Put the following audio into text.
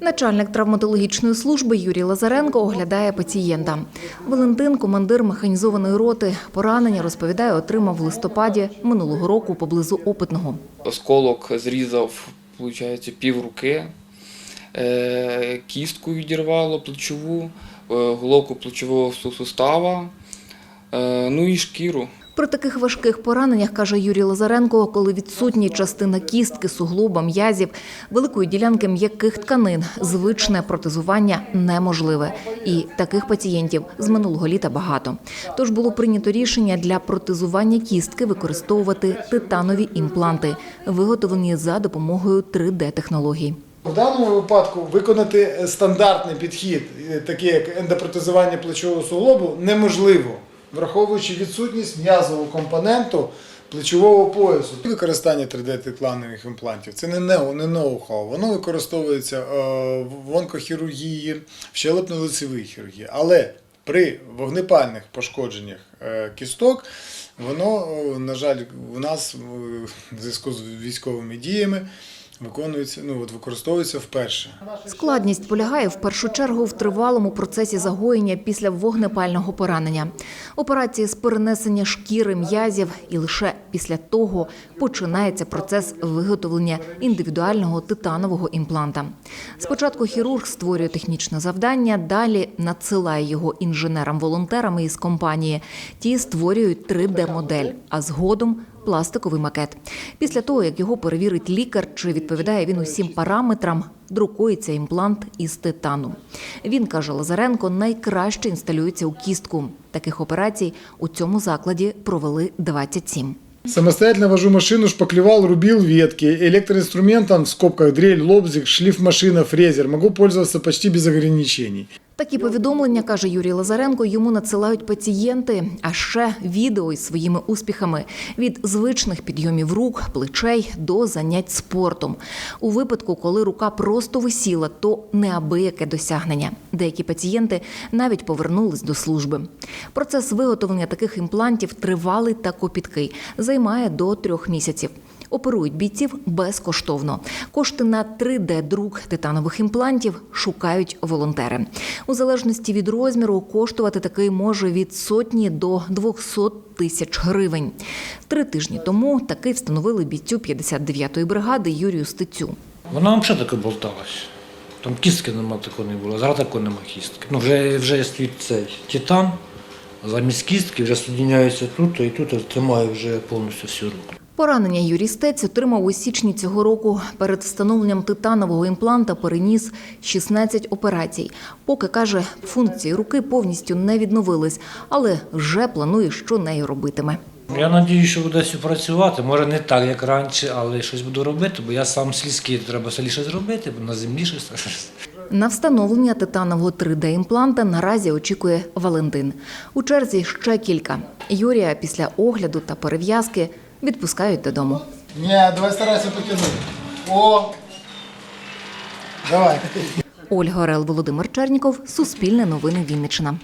Начальник травматологічної служби Юрій Лазаренко оглядає пацієнта. Валентин, командир механізованої роти, поранення розповідає, отримав в листопаді минулого року поблизу опитного. Осколок зрізав, виходить, пів руки, е, кістку відірвало плечову, е, головку плечового сустава, е, ну і шкіру. При таких важких пораненнях, каже Юрій Лазаренко, коли відсутні частина кістки, суглоба, м'язів, великої ділянки м'яких тканин, звичне протезування неможливе. І таких пацієнтів з минулого літа багато. Тож було прийнято рішення для протезування кістки використовувати титанові імпланти, виготовлені за допомогою 3D-технологій. В даному випадку виконати стандартний підхід, е, такий як ендопротезування плечового суглобу, неможливо, враховуючи відсутність м'язового компоненту плечового поясу. Використання 3D-текланових імплантів це не ноу-хау. Воно використовується е, в онкохірургії, в щелепно-лицевій хірургії. Але при вогнепальних пошкодженнях е, кісток воно, е, на жаль, у нас в зв'язку з військовими діями виконується, ну от використовується вперше. Складність полягає в першу чергу в тривалому процесі загоєння після вогнепального поранення, операції з перенесення шкіри м'язів, і лише після того починається процес виготовлення індивідуального титанового імпланта. Спочатку хірург створює технічне завдання, далі надсилає його інженерам-волонтерам із компанії. Ті створюють 3D-модель, а згодом пластиковий макет. Після того, як його перевірить лікар, чи відповідає він усім параметрам, друкується імплант із титану. Він каже Лазаренко, найкраще інсталюється у кістку. Таких операцій у цьому закладі провели 27. Самостоятельно вожу машину, шпаклевал, рубил ветки, электроинструментом в скобках дрель, лобзик, шлифмашина, фрезер. Могу пользоваться почти без ограничений. Такі повідомлення, каже Юрій Лазаренко, йому надсилають пацієнти, а ще відео із своїми успіхами від звичних підйомів рук, плечей до занять спортом. У випадку, коли рука просто висіла, то неабияке досягнення. Деякі пацієнти навіть повернулись до служби. Процес виготовлення таких імплантів тривалий та копіткий, займає до трьох місяців. Оперують бійців безкоштовно. Кошти на 3D-друк титанових імплантів шукають волонтери. У залежності від розміру коштувати такий може від сотні до 200 тисяч гривень. Три тижні тому такий встановили бійцю 59-ї бригади Юрію Стецю. Вона взагалі таки болталась. Там кістки нема такого не було, зараз такого нема кістки. Ну, вже, вже стоїть цей титан, замість кістки вже соединяється тут, і тут тримає вже повністю всю руку. Поранення Юрій Стець отримав у січні цього року. Перед встановленням титанового імпланта переніс 16 операцій. Поки каже, функції руки повністю не відновились, але вже планує, що нею робитиме. Я сподіваюся, що буду працювати. Може не так, як раніше, але щось буду робити, бо я сам сільський, треба селіше зробити, бо на землі щось. На встановлення титанового 3D-імпланта наразі очікує Валентин. У черзі ще кілька. Юрія після огляду та перев'язки відпускають додому. Ні, давай старайся потягнути. О! Давай. Ольга Орел, Володимир Черніков, Суспільне новини Вінниччина.